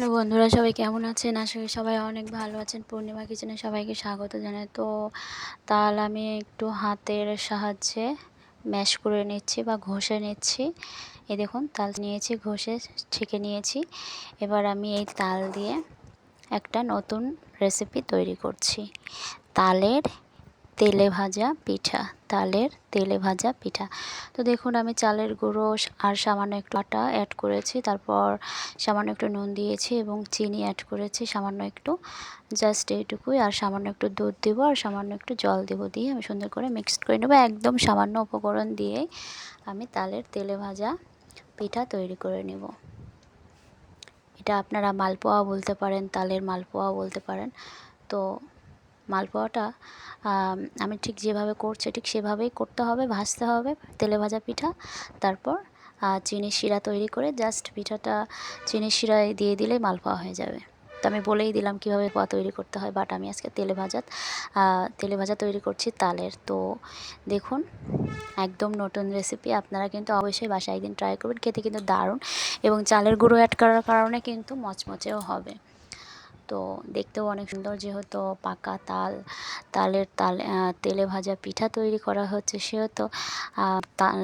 Hello বন্ধুরা সবাই কেমন আছেন? করি সবাই অনেক ভালো আছেন। পূর্ণিমা কিচেনে সবাইকে স্বাগত জানাই। তো তাল আমি একটু হাতের সাহায্যে ম্যাশ করে নিচ্ছি বা ঘষে নিচ্ছি। এই দেখুন, তাল নিয়েছি, ঘষে ছেঁকে নিয়েছি। এবার আমি এই তাল দিয়ে একটা নতুন রেসিপি তৈরি করছি। তালের তেলে ভাজা পিঠা। তালের তেলে ভাজা পিঠা। তো দেখুন, আমি চালের গুঁড়ো আর সামান্য একটু আটা অ্যাড করেছি। তারপর সামান্য একটু নুন দিয়েছি এবং চিনি অ্যাড করেছি। সামান্য একটু জাস্ট এইটুকুই। আর সামান্য একটু দুধ দেবো আর সামান্য একটু জল দেবো দিয়ে আমি সুন্দর করে মিক্সড করে নেব। একদম সামান্য উপকরণ দিয়েই আমি তালের তেলে ভাজা পিঠা তৈরি করে নেব। এটা আপনারা মালপোয়া বলতে পারেন, তালের মালপোয়া বলতে পারেন। তো মালপোয়াটা আমি ঠিক যেভাবে করছি ঠিক সেভাবেই করতে হবে, ভাজতে হবে, তেলে ভাজা পিঠা, তারপর চিনির শিরা তৈরি করে জাস্ট পিঠাটা চিনির শিরায় দিয়ে দিলেই মালপোয়া হয়ে যাবে। তো আমি বলেই দিলাম কীভাবে পোয়া তৈরি করতে হয় বাট আমি আজকে তেলে ভাজা তেলে ভাজা তৈরি করছি তালের। তো দেখুন, একদম নতুন রেসিপি আপনারা কিন্তু অবশ্যই বাসায় একদিন ট্রাই করবেন, খেতে কিন্তু দারুণ এবং চালের গুঁড়ো অ্যাড করার কারণে কিন্তু মচমচেও হবে। তো দেখতেও অনেক সুন্দর যেহেতু পাকা তাল, তালের তাল তেলে ভাজা পিঠা তৈরি করা হচ্ছে সেহেতু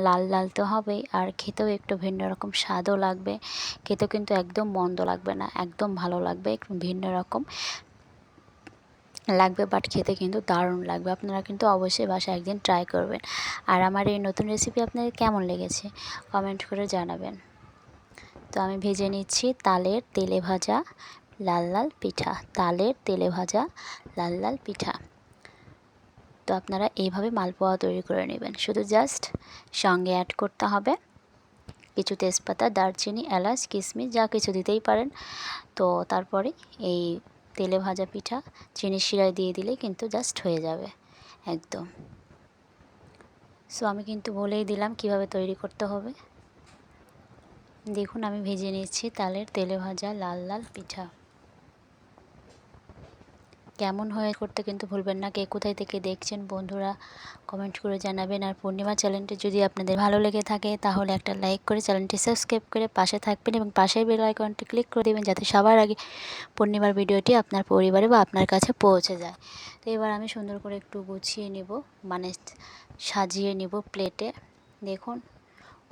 লাল লাল তো হবেই। আর খেতেও একটু ভিন্ন রকম স্বাদও লাগবে। খেতেও কিন্তু একদম মন্দ লাগবে না, একদম ভালো লাগবে, একটু ভিন্ন রকম লাগবে বাট খেতে কিন্তু দারুণ লাগবে। আপনারা কিন্তু অবশ্যই বাসায় একদিন ট্রাই করবেন। আর আমার এই নতুন রেসিপি আপনাদের কেমন লেগেছে? কমেন্ট করে জানাবেন। তো আমি ভেজে নিচ্ছি তালের তেলে ভাজা লাল লাল পিঠা, তালের তেলে ভাজা লাল লাল পিঠা। তো আপনারা এইভাবে মালপোয়া তৈরি করে নেবেন। শুধু জাস্ট সঙ্গে অ্যাড করতে হবে কিছু তেজপাতা, দারচিনি, এলাচ কিশমিশ যা কিছু দিতেই পারেন। তো তারপরে এই তেলে ভাজা পিঠা চিনি শিরায় দিয়ে দিলে কিন্তু জাস্ট হয়ে যাবে একদম। সো আমি কিন্তু বলেই দিলাম কীভাবে তৈরি করতে হবে। দেখুন আমি ভেজে নিচ্ছি তালের তেলে ভাজা লাল লাল পিঠা। কেমন হয়ে করতে কিন্তু ভুলবেন না। কে কোথায় থেকে দেখছেন বন্ধুরা কমেন্ট করে জানাবেন। আর পূর্ণিমা চ্যানেলটি যদি আপনাদের ভালো লেগে থাকে, তাহলে একটা লাইক করে চ্যানেলটি সাবস্ক্রাইব করে পাশে থাকবেন এবং পাশের বেল আইকনটি ক্লিক করে দেবেন যাতে সবার আগে পূর্ণিমার ভিডিওটি আপনার পরিবারে বা আপনার কাছে পৌঁছে যায়। তো এবার আমি সুন্দর করে একটু গুছিয়ে নেব মানে সাজিয়ে নেব প্লেটে দেখুন,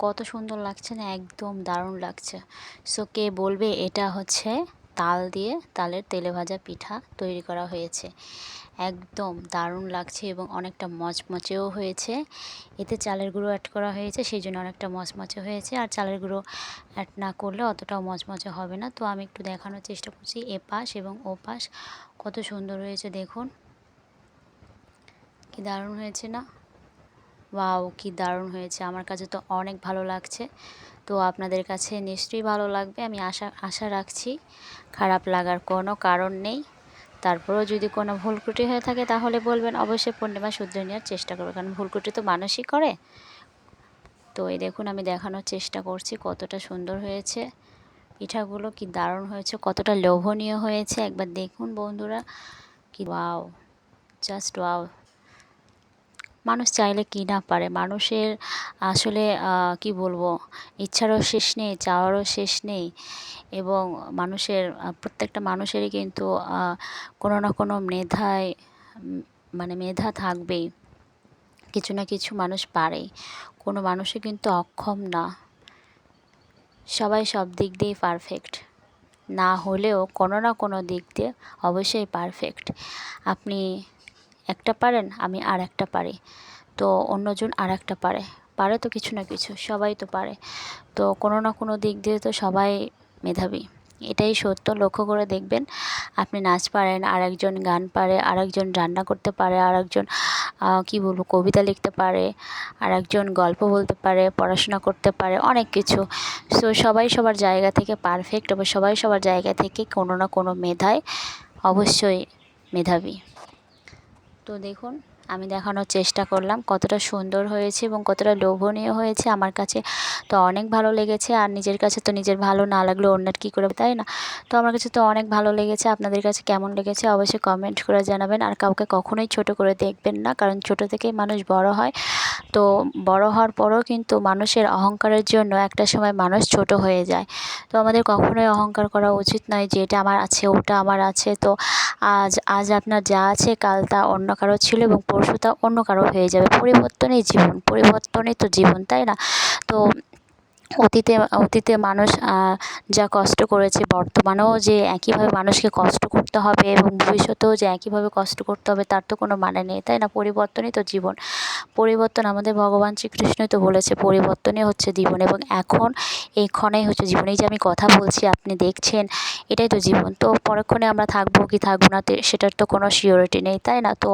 কত সুন্দর লাগছে না, একদম দারুণ লাগছে। সো কে বলবে, এটা হচ্ছে তাল দিয়ে তালের তেলে ভাজা পিঠা তৈরি করা হয়েছে। একদম দারুণ লাগছে এবং অনেকটা মচমচেও হয়েছে। এতে চালের গুঁড়ো অ্যাড করা হয়েছে, সেই জন্য অনেকটা মচমচে হয়েছে। আর চালের গুঁড়ো অ্যাড না করলে অতটাও মচমচে হবে না। তো আমি একটু দেখানোর চেষ্টা করছি এপাশ এবং ওপাশ কত সুন্দর হয়েছে দেখুন। কি দারুণ হয়েছে না? ওয়াও, কি দারুণ হয়েছে। আমার কাছে তো অনেক ভালো লাগছে। তো আপনাদের কাছে নিশ্চয়ই ভালো লাগবে। আমি আশা আশা রাখছি। খারাপ লাগার কোনো কারণ নেই। তারপরেও যদি কোনো ভুল ত্রুটি হয়ে থাকে, তাহলে বলবেন। অবশ্যই পূর্ণিমা শুদ্ধ নেওয়ার চেষ্টা করবে। কারণ ভুল ত্রুটি তো মানুষই করে। তো এই দেখুন, আমি দেখানোর চেষ্টা করছি কতটা সুন্দর হয়েছে। পিঠাগুলো কি দারুণ হয়েছে, কতটা লোভনীয় হয়েছে। একবার দেখুন বন্ধুরা, কি ওয়াও, জাস্ট ওয়াও। মানুষ চাইলে কী না পারে? মানুষের আসলে কি বলব, ইচ্ছারও শেষ নেই, চাওয়ারও শেষ নেই এবং মানুষের প্রত্যেকটা মানুষেরই কিন্তু কোনো না কোনো মেধায় মানে মেধা থাকবেই। কিছু না কিছু মানুষ পারে কোনো মানুষই কিন্তু অক্ষম না। সবাই সব দিক দিয়েই পারফেক্ট না হলেও কোনো না কোনো দিক দিয়ে অবশ্যই পারফেক্ট আপনি একটা পারেন আমি আর একটা পারি। তো অন্যজন আর একটা পারে। পারে তো কিছু না কিছু, সবাই তো পারে। তো কোনো না কোনো দিক দিয়ে তো সবাই মেধাবী। এটাই সত্য, লক্ষ্য করে দেখবেন, আপনি নাচ পারেন আর একজন গান পারে আর একজন রান্না করতে পারে আর একজন কী বলব, কবিতা লিখতে পারে আর একজন গল্প বলতে পারে, পড়াশোনা করতে পারে, অনেক কিছু। সো সবাই সবার জায়গা থেকে পারফেক্ট, এবং সবাই সবার জায়গা থেকে কোনো না কোনো মেধায় অবশ্যই মেধাবী। তো দেখুন আমি দেখানোর চেষ্টা করলাম কতটা সুন্দর হয়েছে এবং কতটা লোভনীয় হয়েছে আমার কাছে তো অনেক ভালো লেগেছে আর নিজের কাছে তো নিজের ভালো না লাগলে অন্যের কী করে তাই না? তো আমার কাছে তো অনেক ভালো লেগেছে, আপনাদের কাছে কেমন লেগেছে অবশ্যই কমেন্ট করে জানাবেন আর কাউকে কখনোই ছোট করে দেখবেন না কারণ ছোট থেকেই মানুষ বড় হয়। তো বড় হওয়ার পরেও কিন্তু মানুষের অহংকারের জন্য একটা সময় মানুষ ছোট হয়ে যায়। তো আমাদের কখনোই অহংকার করা উচিত নয় যে এটা আমার আছে, ওটা আমার আছে। তো আজ আজ আপনার যা আছে কাল তা অন্য কারও ছিল এবং পরশু তা অন্য কারও হয়ে যাবে। পরিবর্তনই জীবন, পরিবর্তনই তো জীবন, তাই না? তো অতীতে অতীতে মানুষ যা কষ্ট করেছে, বর্তমানেও যে একইভাবে মানুষকে কষ্ট করতে হবে এবং ভবিষ্যতেও যে একইভাবে কষ্ট করতে হবে, তার তো কোনো মানে নেই, তাই না? পরিবর্তনই তো জীবন। পরিবর্তন আমাদের ভগবান শ্রীকৃষ্ণই তো বলেছে, পরিবর্তনই হচ্ছে জীবন এবং এখন এই ক্ষণেই হচ্ছে জীবন। এই যে আমি কথা বলছি, আপনি দেখছেন এটাই তো জীবন। তো পরক্ষণে আমরা থাকব কি থাকব না সেটার তো কোনো সিওরিটি নেই, তাই না? তো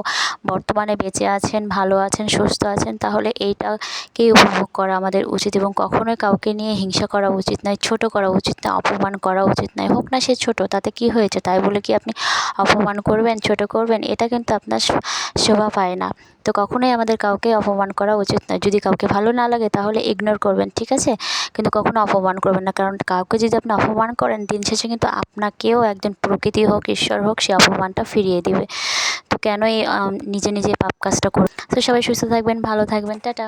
বর্তমানে বেঁচে আছেন, ভালো আছেন, সুস্থ আছেন, তাহলে এইটাকেই উপভোগ করা আমাদের উচিত এবং কখনোই কাউকে নিয়ে হিংসা করা উচিত নয়, ছোট করা উচিত নয়, অপমান করা উচিত নয়, হোক না সে ছোট, তাতে কি হয়েছে? তাই বলে কি আপনি অপমান করবেন, ছোট করবেন? এটা কিন্তু আপনার শোভা পায় না। তো কখনোই আমাদের কাউকে অপমান করা উচিত নয়। যদি কাউকে ভালো না লাগে, তাহলে ইগনোর করবেন, ঠিক আছে? কিন্তু কখনো অপমান করবেন না। কারণ কাউকে যদি আপনি অপমান করেন, দিন শেষে কিন্তু আপনাকেও একজন প্রকৃতি হোক, ঈশ্বর হোক, সে অপমানটা ফিরিয়ে দিবে। তো কেনই নিজে নিজে পাপ কাজটা করুন তো সবাই সুস্থ থাকবেন, ভালো থাকবেন, টাটা।